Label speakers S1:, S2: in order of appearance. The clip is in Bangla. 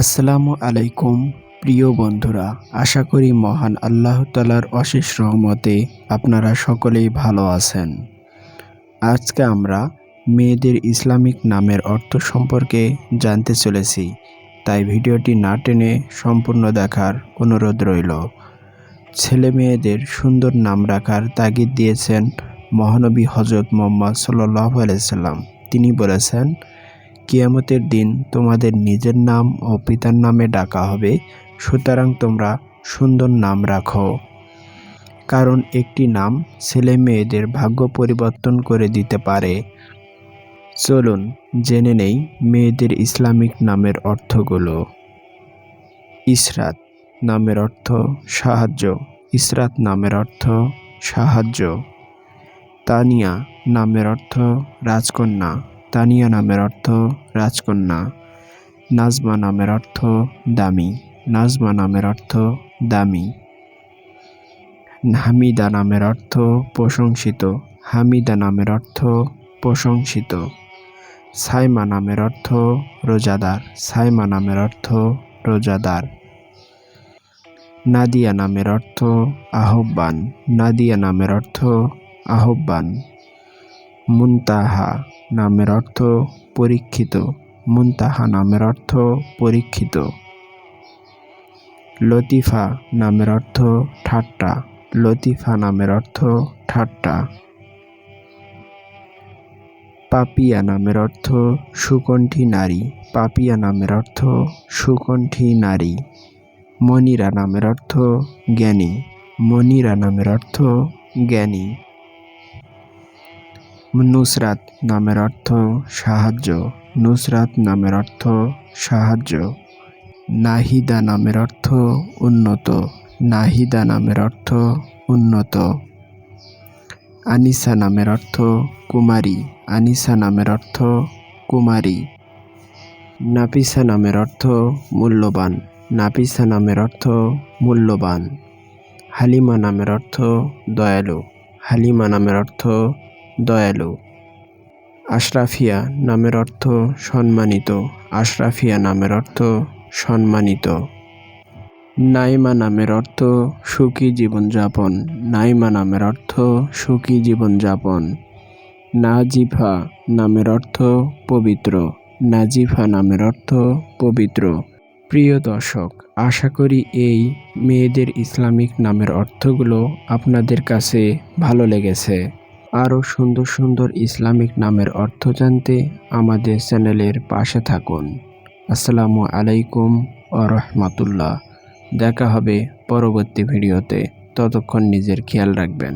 S1: আসসালামু আলাইকুম, প্রিয় বন্ধুরা। আশা করি মহান আল্লাহ তালার অশেষ রহমতে আপনারা সকলেই ভালো আছেন। আজকে আমরা মেয়েদের ইসলামিক নামের অর্থ সম্পর্কে জানতে চলেছি, তাই ভিডিওটি না টেনে সম্পূর্ণ দেখার অনুরোধ রইল। ছেলে মেয়েদের সুন্দর নাম রাখার তাগিদ দিয়েছেন মহানবী হজরত মোহাম্মদ আলাইসাল্লাম তিনি বলেছেন কিয়ামতের দিন তোমাদের নিজের নাম ও পিতার নামে ডাকা হবে, সুতরাং তোমরা সুন্দর নাম রাখো। কারণ একটি নাম ছেলে মেয়েদের ভাগ্য পরিবর্তন করে দিতে পারে। চলুন জেনে নেই মেয়েদের ইসলামিক নামের অর্থগুলো। ইসরাত নামের অর্থ সাহায্য, ইসরাত নামের অর্থ সাহায্য। তানিয়া নামের অর্থ রাজকন্যা। তানিয়া নামের অর্থ রাজকন্যা, নাজমা নামের অর্থ দামি, নাজমা নামের অর্থ দামি। হামিদা নামের অর্থ প্রশংসিত, হামিদা নামের অর্থ প্রশংসিত। সাইমা নামের অর্থ রোজাদার, সাইমা নামের অর্থ রোজাদার। নাদিয়া নামের অর্থ আহ্বান, নাদিয়া নামের অর্থ আহ্বান। মুনতাহা নামের অর্থ পরীক্ষিত। মুনতাহা নামের অর্থ পরীক্ষিত। লতিফা নামের অর্থ ঠাট্টা। লতিফা নামের অর্থ ঠাট্টা। পাপিয়া নামের অর্থ সুকণ্ঠী নারী। পাপিয়া নামের অর্থ সুকণ্ঠী নারী। মনিরা নামের অর্থ জ্ঞানী। মনিরা নামের অর্থ জ্ঞানী। নুসরাত নামের অর্থ সাহায্য নুসরাত নামের অর্থ সাহায্য নাহিদা নামের অর্থ উন্নত নাহিদা নামের অর্থ উন্নত আনিসা নামের অর্থ কুমারী আনিসা নামের অর্থ কুমারী নাপিসা নামের অর্থ মূল্যবান নাপিসা নামের অর্থ মূল্যবান হালিমা নামের অর্থ দয়ালু হালিমা নামের অর্থ দয়ালু। আশরাফিয়া নামের অর্থ সম্মানিত। আশরাফিয়া নামের অর্থ সম্মানিত। নাইমা নামের অর্থ সুখী জীবনযাপন। নাইমা নামের অর্থ সুখী জীবনযাপন। নাজিফা নামের অর্থ পবিত্র। নাজিফা নামের অর্থ পবিত্র। প্রিয় দর্শক, আশা করি এই মেয়েদের ইসলামিক নামের অর্থগুলো আপনাদের কাছে ভালো লেগেছে। আরও সুন্দর সুন্দর ইসলামিক নামের অর্থ জানতে আমাদের চ্যানেলের পাশে থাকুন। আসসালামু আলাইকুম ও রহমতুল্লাহ। দেখা হবে পরবর্তী ভিডিওতে। ততক্ষণ নিজের খেয়াল রাখবেন।